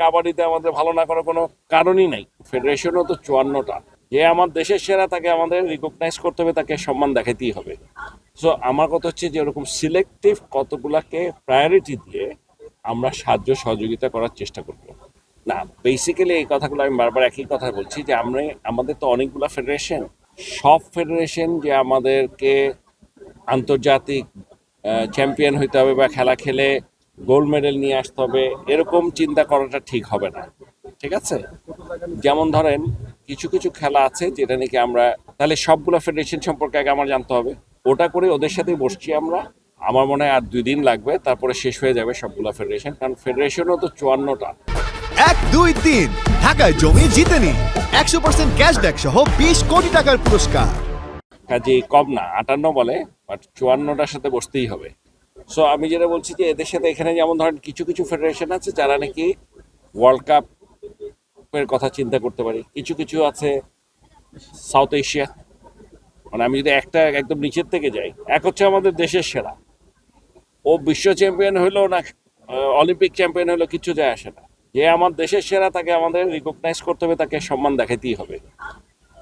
কাবাডিতে আমাদের ভালো না করার কোনো কারণই নাই। ফেডারেশনও তো চুয়ান্নটা। যে আমার দেশের সেরা তাকে আমাদের রিকগনাইজ করতে হবে, তাকে সম্মান দেখাতেই হবে। সো আমার কথা হচ্ছে যে ওরকম সিলেক্টিভ কতগুলাকে প্রায়োরিটি দিয়ে আমরা সাহায্য, সহযোগিতা করার চেষ্টা করব। না বেসিক্যালি এই কথাগুলো আমি বারবার একই কথা বলছি যে আমরা, আমাদের তো অনেকগুলো ফেডারেশন সব ফেডারেশন যে আমাদেরকে আন্তর্জাতিক চ্যাম্পিয়ন হইতে হবে বা খেলা খেলে গোল্ড মেডেল নিয়ে আসতে হবে এরকম চিন্তা করাটা ঠিক হবে না ঠিক আছে? যেমন ধরেন কিছু কিছু খেলা আছে যেটা নাকি আমরা তাহলে সবগুলো ফেডারেশন সম্পর্কে আগে আমার জানতে হবে। ওটা করে ওদের সাথে বসছি আমরা। আমার মনে হয় আর দুই দিন লাগবে তারপরে শেষ হয়ে যাবে সবগুলো ফেডারেশন কারণ ফেডারেশনও তো চুয়ান্নটা। এক দুই তিন ঢাকায় জমি জিতে নিন একশো পার্সেন্ট ক্যাশব্যাক সহ বিশ কোটি টাকার পুরস্কার। কাজে কম না আটান্ন বলে বাট চুয়ান্নটার সাথে বসতেই হবে। সো আমি যেটা বলছি যে এদের সাথে এখানে যেমন ধরেন কিছু কিছু ফেডারেশন আছে যারা নাকি ওয়ার্ল্ড কাপের কথা চিন্তা করতে পারি। কিছু কিছু আছে সাউথ এশিয়া মানে আমি যদি একটা একদম নিচের থেকে যাই, এক হচ্ছে আমাদের দেশের সেরা। ও বিশ্ব চ্যাম্পিয়ন হলো না অলিম্পিক চ্যাম্পিয়ন হলো কিছু যায় আসে না। যে আমার দেশের সেরা তাকে আমাদের রিকগনাইজ করতে হবে, তাকে সম্মান দেখাতেই হবে।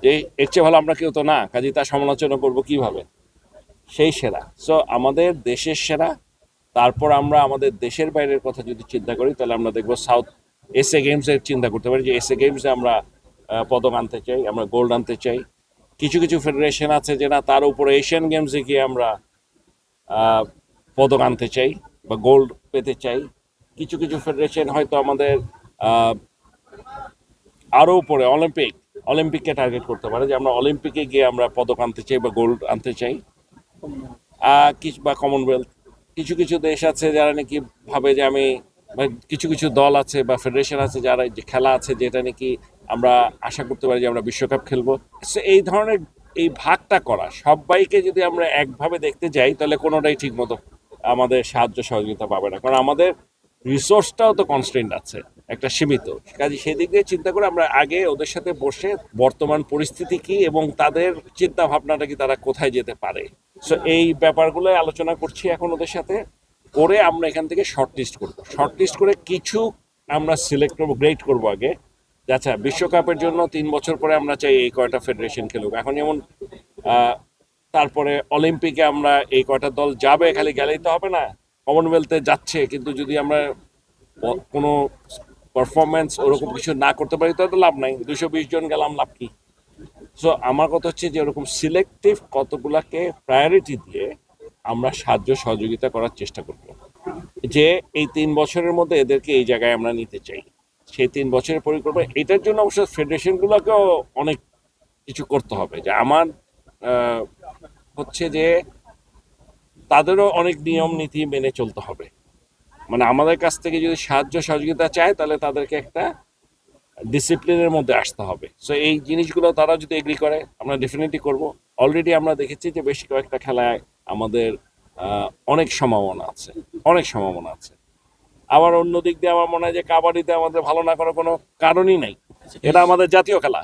যে এর চেয়ে ভালো আমরা কেউ তো না কাজে তার সমালোচনা করব কীভাবে? সেই সেরা। সো আমাদের দেশের সেরা। তারপর আমরা আমাদের দেশের বাইরের কথা যদি চিন্তা করি, তাহলে আমরা দেখব সাউথ এসএ গেমসের চিন্তা করতে পারি যে এসএ গেমসে আমরা পদক আনতে চাই, আমরা গোল্ড আনতে চাই। কিছু কিছু ফেডারেশন আছে যে না, তার উপরে এশিয়ান গেমসে গিয়ে আমরা পদক আনতে চাই বা গোল্ড পেতে চাই। কিছু কিছু ফেডারেশন হয়তো আমাদের আরও উপরে অলিম্পিক অলিম্পিককে টার্গেট করতে পারে যে, আমরা অলিম্পিকে গিয়ে আমরা পদক আনতে চাই বা গোল্ড আনতে চাই। বা কমনওয়েলথ কিছু কিছু দেশ আছে যারা নাকি ভাবে যে আমি কিছু কিছু দল আছে বা ফেডারেশন আছে যারা যে খেলা আছে যেটা নাকি আমরা আশা করতে পারি যে আমরা বিশ্বকাপ খেলব। এই ধরনের এই ভাগটা করা, সবাইকে যদি আমরা একভাবে দেখতে যাই, তাহলে কোনোটাই ঠিক মতো আমাদের সাহায্য সহযোগিতা পাবে না। কারণ আমাদের রিসোর্সটাও তো কনস্ট্রেন্ট আছে, একটা সীমিত। কাজে সেদিক দিয়ে চিন্তা করে আমরা আগে ওদের সাথে বসে বর্তমান পরিস্থিতি কি এবং তাদের চিন্তা ভাবনাটা কি তারা কোথায় যেতে পারে। সো এই ব্যাপারগুলো আলোচনা করছি এখন ওদের সাথে। করে আমরা এখান থেকে শর্ট লিস্ট করব। শর্ট লিস্ট করে কিছু আমরা সিলেক্ট করব গ্রেড করব আগে। আচ্ছা বিশ্বকাপের জন্য তিন বছর পরে আমরা চাই এই কয়টা ফেডারেশন খেলুক। এখন যেমন তারপরে অলিম্পিকে আমরা এই কয়টা দল যাবে, খালি গেলেই তো হবে না। কমনওয়েলথে যাচ্ছে, কিন্তু যদি আমরা কোনো পারফরমেন্স ওরকম কিছু না করতে পারি, তাহলে তো লাভ নাই। দুশো বিশ জন গেলাম, লাভ কি? সো আমার কথা হচ্ছে যে এরকম সিলেক্টিভ কতগুলাকে প্রায়োরিটি দিয়ে আমরা সাহায্য সহযোগিতা করার চেষ্টা করব। যে এই তিন বছরের মধ্যে এদেরকে এই জায়গায় আমরা নিতে চাই, সেই তিন বছরের পরিকল্পনা, এটার জন্য অবশ্য ফেডারেশনগুলোকেও অনেক কিছু করতে হবে। যে আমার হচ্ছে যে তাদেরও অনেক নিয়ম, নীতি মেনে চলতে হবে। মানে আমাদের কাছ থেকে যদি সাহায্য সহযোগিতা চায়, তাহলে তাদেরকে একটা ডিসিপ্লিনের মধ্যে আসতে হবে। সো এই জিনিসগুলো তারা যদি এগ্রি করে, আমরা ডেফিনেটলি করব। অলরেডি আমরা দেখেছি যে বেশ কয়েকটা খেলায় আমাদের অনেক সম্ভাবনা আছে। অনেক সম্ভাবনা আছে। আবার অন্য দিক দিয়ে আমার মনে হয় যে কাবাডিতে আমাদের ভালো না করার কোনো কারণই নাই। এটা আমাদের জাতীয় খেলা।